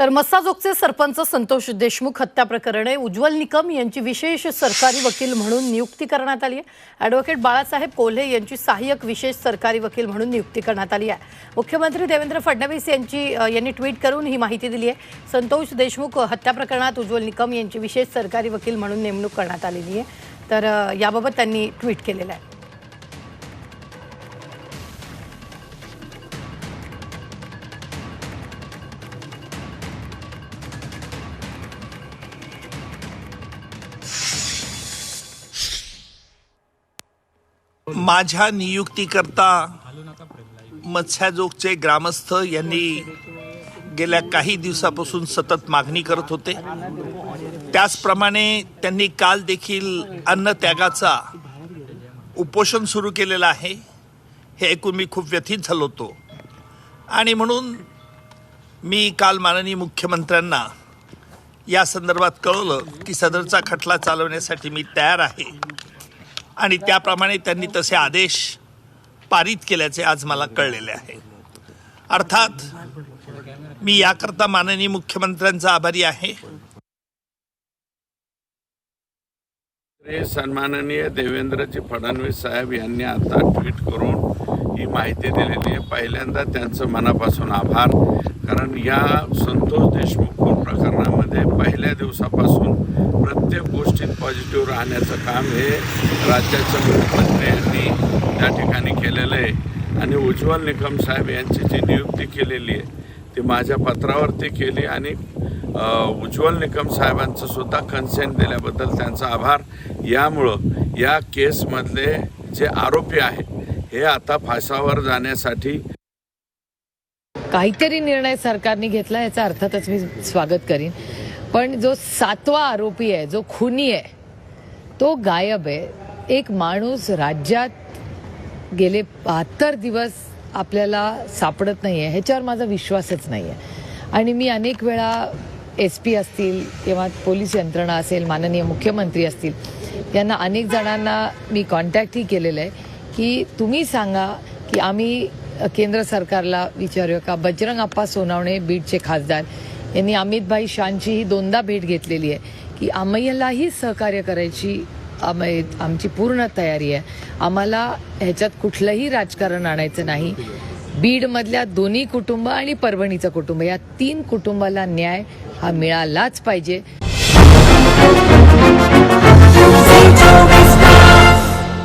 तर मस्साजोगचे सरपंच संतोष देशमुख हत्या प्रकरणे उज्ज्वल निकम यांची विशेष सरकारी वकील म्हणून नियुक्ती करण्यात आली आहे. ॲडव्होकेट बाळासाहेब कोल्हे यांची सहाय्यक विशेष सरकारी वकील म्हणून नियुक्ती करण्यात आली आहे. मुख्यमंत्री देवेंद्र फडणवीस यांची यांनी ट्विट करून ही माहिती दिली आहे. संतोष देशमुख हत्या प्रकरणात उज्ज्वल निकम यांची विशेष सरकारी वकील म्हणून नेमणूक करण्यात आलेली आहे. तर याबाबत त्यांनी ट्विट केलेलं आहे. माझ्या नियुक्तीकरता मत्स्याजोगचे ग्रामस्थ यांनी गेल्या काही दिवसापासून सतत मागणी करत होते. त्याचप्रमाणे त्यांनी काल देखील अन्नत्यागाचा उपोषण सुरू केलेलं आहे. हे ऐकून मी खूप व्यथित झालो होतो. आणि म्हणून मी काल माननीय मुख्यमंत्र्यांना या संदर्भात कळवलं की सदरचा खटला चालवण्यासाठी मी तयार आहे. आणि त्याप्रमाणे त्यांनी तसे आदेश पारित केल्याचे आज मला कळलेले आहे. अर्थात मी याकरता माननीय मुख्यमंत्र्यांचा आभारी आहे. सन्माननीय देवेंद्रजी फडणवीस साहेब यांनी आता ट्विट करून ही माहिती दिलेली आहे. पहिल्यांदा त्यांचं मनापासून आभार कारण या संतोष देशमुख प्रकरणामध्ये पहिल्या दिवसापासून प्रत्येक गोष्टीत पॉझिटिव्ह राहण्याचं काम हे राज्याच्या मुख्यमंत्री यांनी त्या ठिकाणी केलेलं आहे. आणि उज्ज्वल निकम साहेब यांची जी नियुक्ती केलेली आहे ती माझ्या पत्रावरती केली आणि उज्ज्वल निकम साहेबांचं सुद्धा कन्सेंट दिल्याबद्दल त्यांचा आभार. यामुळं या केसमधले जे आरोपी आहेत हे आता फासावर जाण्यासाठी काहीतरी निर्णय सरकारने घेतला याचा अर्थातच मी स्वागत करीन. पण जो सातवा आरोपी आहे जो खुनी आहे तो गायब आहे. एक माणूस राज्यात गेले बहात्तर दिवस आपल्याला सापडत नाही आहे ह्याच्यावर माझा विश्वासच नाही आहे आणि मी अनेक वेळा एस पी असतील किंवा पोलीस यंत्रणा असेल माननीय मुख्यमंत्री असतील यांना अनेक जणांना मी कॉन्टॅक्टही केलेलं आहे की तुम्ही सांगा की आम्ही केंद्र सरकारला विचारूया का? बजरंग आप्पा सोनावणे बीडचे खासदार यांनी अमितभाई शांचीही दोनदा भेट घेतलेली आहे की आम्हालाही सहकार्य करायची आमची पूर्ण तयारी आहे. आम्हाला ह्याच्यात कुठलंही राजकारण आणायचं नाही. बीडमधल्या दोन्ही कुटुंब आणि परभणीचं कुटुंब या तीन कुटुंबाला न्याय हा मिळालाच पाहिजे.